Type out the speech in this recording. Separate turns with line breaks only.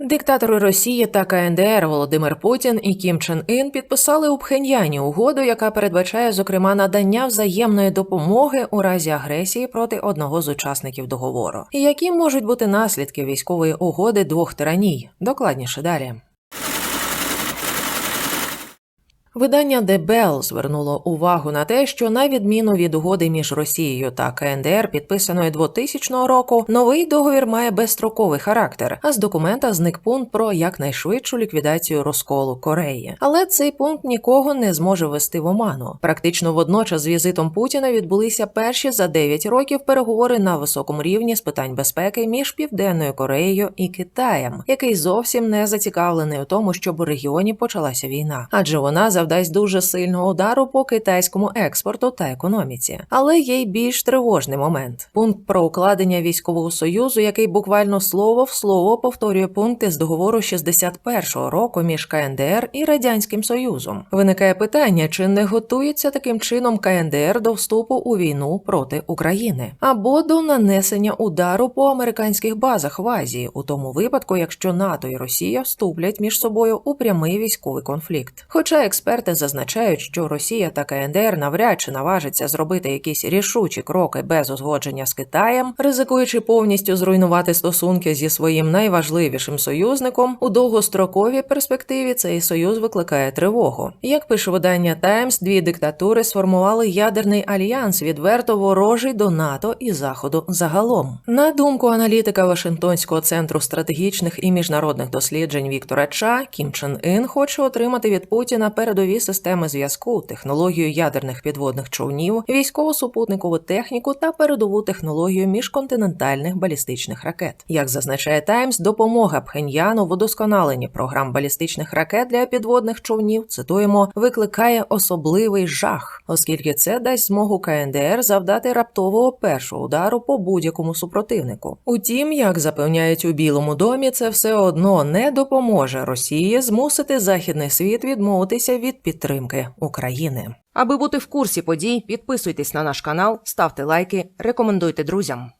Диктатори Росії та КНДР Володимир Путін і Кім Чен Ін підписали у Пхеньяні угоду, яка передбачає зокрема надання взаємної допомоги у разі агресії проти одного з учасників договору. Які можуть бути наслідки військової угоди двох тираній? Докладніше далі. Видання Bell звернуло увагу на те, що на відміну від угоди між Росією та КНДР, підписаної 2000 року, новий договір має безстроковий характер, а з документа зник пункт про якнайшвидшу ліквідацію розколу Кореї. Але цей пункт нікого не зможе ввести в оману. Практично водночас з візитом Путіна відбулися перші за 9 років переговори на високому рівні з питань безпеки між Південною Кореєю і Китаєм, який зовсім не зацікавлений у тому, щоб у регіоні почалася війна, адже вона завдасть дуже сильного удару по китайському експорту та економіці. Але є й більш тривожний момент: пункт про укладення військового союзу, який буквально слово в слово повторює пункти з договору 61-го року між КНДР і радянським Союзом. Виникає питання, чи не готується таким чином КНДР до вступу у війну проти України або до нанесення удару по американських базах в Азії, у тому випадку, якщо НАТО і Росія вступлять між собою у прямий військовий конфлікт. Хоча експерти зазначають, що Росія та КНДР навряд чи наважаться зробити якісь рішучі кроки без узгодження з Китаєм, ризикуючи повністю зруйнувати стосунки зі своїм найважливішим союзником, у довгостроковій перспективі цей союз викликає тривогу. Як пише видання Таймс, дві диктатури сформували ядерний альянс, відверто ворожий до НАТО і Заходу загалом. На думку аналітика Вашингтонського центру стратегічних і міжнародних досліджень Віктора Ча, Кім Чен Ін хоче отримати від Путіна передові системи зв'язку, технологію ядерних підводних човнів, військово супутникову техніку та передову технологію міжконтинентальних балістичних ракет. Як зазначає Таймс, допомога Пхеньяну в удосконаленні програм балістичних ракет для підводних човнів, цитуємо, викликає особливий жах, оскільки це дасть змогу КНДР завдати раптового першого удару по будь-якому супротивнику. Утім, як запевняють у Білому домі, це все одно не допоможе Росії змусити західний світ відмовитися підтримки України. Аби бути в курсі подій, підписуйтесь на наш канал, ставте лайки, рекомендуйте друзям.